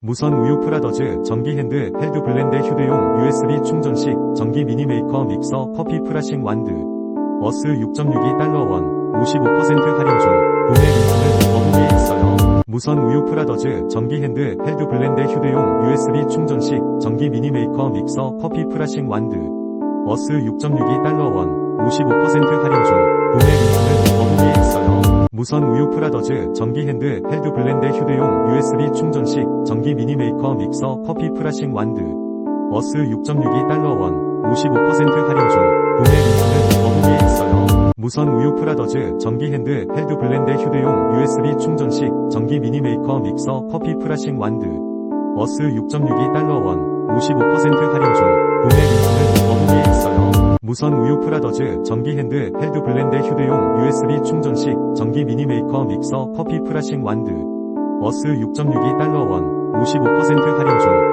무선 우유 프라더즈 전기 핸드 헬드 블렌드 휴대용 USB 충전식 전기 미니 메이커 믹서 커피 프라싱 완드. 어스 6.62 달러 원 55% 할인 중. 구매 링크는 더보기에 있어요. 무선 우유 프라더즈 전기 핸드 헬드 블렌드 휴대용 USB 충전식 전기 미니 메이커 믹서 커피 프라싱 완드. 어스 6.62 달러 원 55% 할인 중. 구매 무선 우유 프라더즈 전기 핸드 헬드 블렌드 휴대용 USB 충전식 전기 미니 메이커 믹서 커피 프라싱 완드 어스 6.62 달러 원 55% 할인 중 구매 링크는 더보기에 있어요. 무선 우유 프라더즈 전기 핸드 헬드 블렌드 휴대용 USB 충전식 전기 미니 메이커 믹서 커피 프라싱 완드 어스 6.62 달러 원 55% 할인 중 무선 우유 프라더즈 전기 핸드 헬드 블렌드 휴대용 USB 충전식 전기 미니 메이커 믹서 커피 프라싱 완드. 어스 6.62달러 원 55% 할인 중